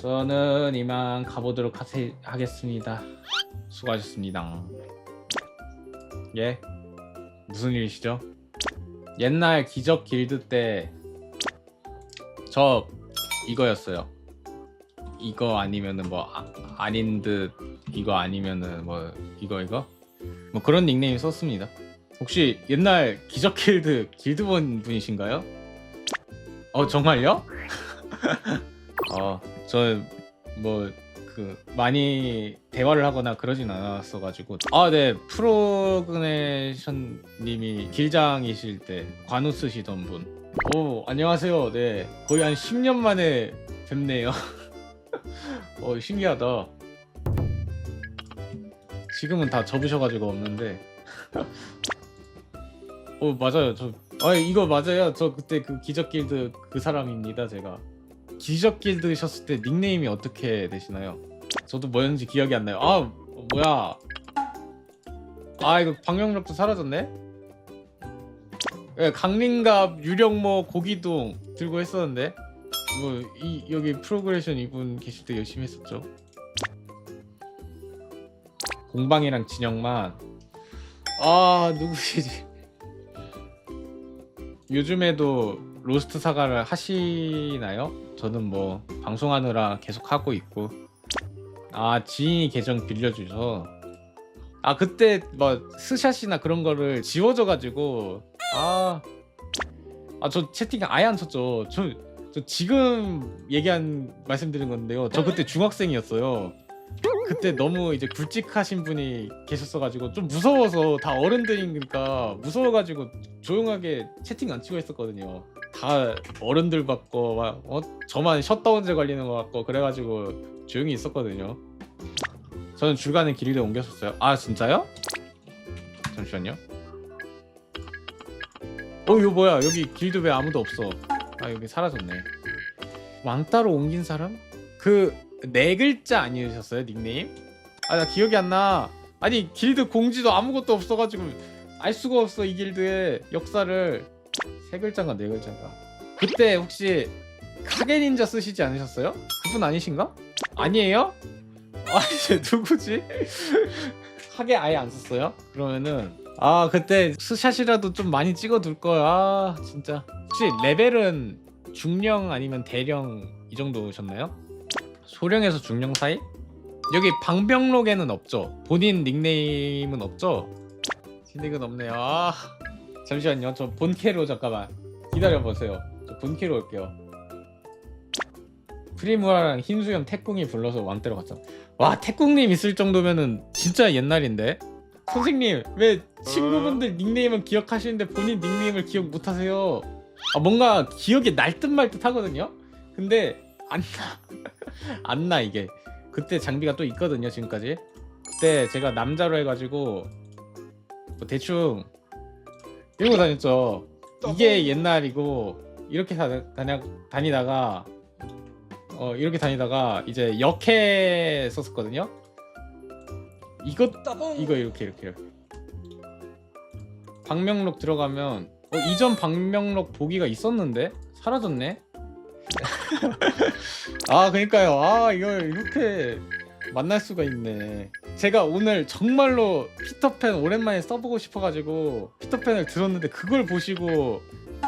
저는 이만 가보도록 하세, 하겠습니다. 수고하셨습니다. 예? 무슨 일이시죠? 옛날 기적 길드 때 저 이거였어요. 이거 아니면은 뭐 아, 아닌 듯 이거 아니면은 뭐 이거 이거 뭐 그런 닉네임 썼습니다. 혹시 옛날 기적 길드 길드본 분이신가요? 어 정말요? 어, 저뭐그 많이 대화를 하거나 그러진 않았어 가지고 아, 네. 프로그네션 님이 길장이실 때 관우 쓰시던 분. 오, 안녕하세요. 네. 거의 한 10년 만에 뵙네요. 어, 신기하다. 지금은 다 접으셔 가지고 없는데. 어, 맞아요. 저 아, 이거 맞아요. 저 그때 그 기적 길드 그 사람입니다, 제가. 기적 길드셨을 때 닉네임이 어떻게 되시나요? 저도 뭐였는지 기억이 안 나요. 아 어, 뭐야? 아 이거 방명록도 사라졌네. 예, 강림갑 유령모 고기동 들고 했었는데 뭐 이 여기 프로그레션 이분 계실 때 열심히 했었죠. 공방이랑 진영만 아 누구시지? 요즘에도 로스트 사과를 하시나요? 저는 뭐 방송하느라 계속 하고 있고 아 지인이 계정 빌려주셔서 아 그때 뭐 스샷이나 그런 거를 지워져 가지고 아 아 저 채팅 아예 안 쳤죠 저, 저 지금 얘기한 말씀드린 건데요 저 그때 중학생이었어요 그때 너무 이제 굵직하신 분이 계셨어가지고 좀 무서워서 다 어른들이니까 무서워가지고 조용하게 채팅 안 치고 있었거든요. 다 어른들 받고 막 어? 저만 셧다운제 걸리는 것 같고 그래가지고 조용히 있었거든요. 저는 주간에 길드 옮겼었어요. 아 진짜요? 잠시만요. 어 이거 뭐야 여기 길드 왜 아무도 없어? 아 여기 사라졌네. 왕따로 옮긴 사람? 그 네 글자 아니셨어요 닉네임? 아 나 기억이 안 나. 아니 길드 공지도 아무것도 없어가지고 알 수가 없어 이 길드의 역사를 세 글자인가 네 글자인가. 그때 혹시 카게 닌자 쓰시지 않으셨어요? 그분 아니신가? 아니에요? 아 이제 누구지? 카게 아예 안 썼어요? 그러면은 아 그때 스샷이라도 좀 많이 찍어둘 걸. 아 진짜. 혹시 레벨은 중령 아니면 대령 이 정도셨나요? 소령에서 중령 사이? 여기 방병록에는 없죠. 본인 닉네임은 없죠. 진닉은 없네요. 아, 잠시만요. 저 본캐로 잠깐만 기다려 보세요. 저 본캐로 올게요. 프리무라랑 흰수염 태꿍이 불러서 왕대로 갔죠. 와 태꿍님 있을 정도면은 진짜 옛날인데. 선생님 왜 친구분들 닉네임은 기억하시는데 본인 닉네임을 기억 못하세요? 아 뭔가 기억이 날 듯 말 듯 하거든요. 근데 안 나. 안 나 이게. 그때 장비가 또 있거든요 지금까지. 그때 제가 남자로 해가지고 뭐 대충 이러고 다녔죠. 이게 옛날이고 이렇게 다, 다녀, 다니다가 어 이렇게 다니다가 이제 역해 썼었거든요. 이거 이거 이렇게 이렇게 이렇게. 방명록 들어가면 어, 이전 방명록 보기가 있었는데 사라졌네. 아 그러니까요. 아 이걸 이렇게 만날 수가 있네. 제가 오늘 정말로 피터팬 오랜만에 써보고 싶어가지고 피터팬을 들었는데 그걸 보시고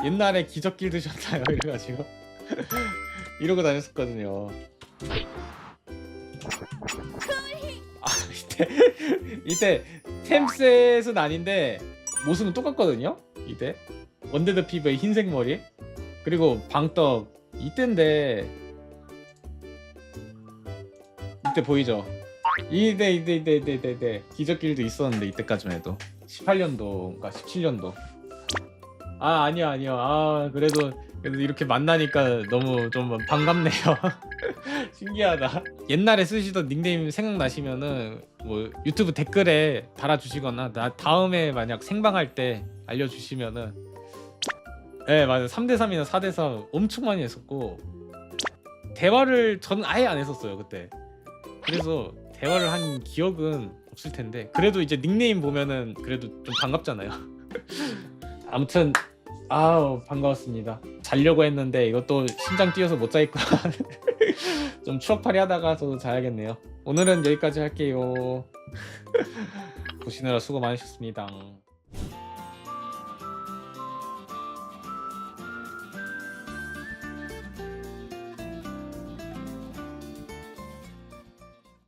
옛날에 기적길 드셨나요? 이래가지고 이러고 다녔었거든요. 아 이때 이때 템셋은 아닌데 모습은 똑같거든요. 이때 원데드 피부의 흰색 머리 그리고 방떡 이때인데 이때 보이죠? 이때 이때 이때 이때 이때, 이때. 기적길도 있었는데 이때까지만 해도 18년도인가 17년도 아 아니요 아니요. 아 그래도 이렇게 만나니까 너무 좀 반갑네요. 신기하다. 옛날에 쓰시던 닉네임 생각나시면은 뭐 유튜브 댓글에 달아주시거나 나 다음에 만약 생방할 때 알려주시면은 네 맞아요. 3대3이나 4대3 엄청 많이 했었고 대화를 저는 아예 안 했었어요 그때. 그래서 대화를 한 기억은 없을 텐데 그래도 이제 닉네임 보면은 그래도 좀 반갑잖아요. 아무튼 아우 반가웠습니다. 자려고 했는데 이것도 심장 뛰어서 못 자겠구나. 좀 추억팔이 하다가 저도 자야겠네요. 오늘은 여기까지 할게요. 보시느라 수고 많으셨습니다.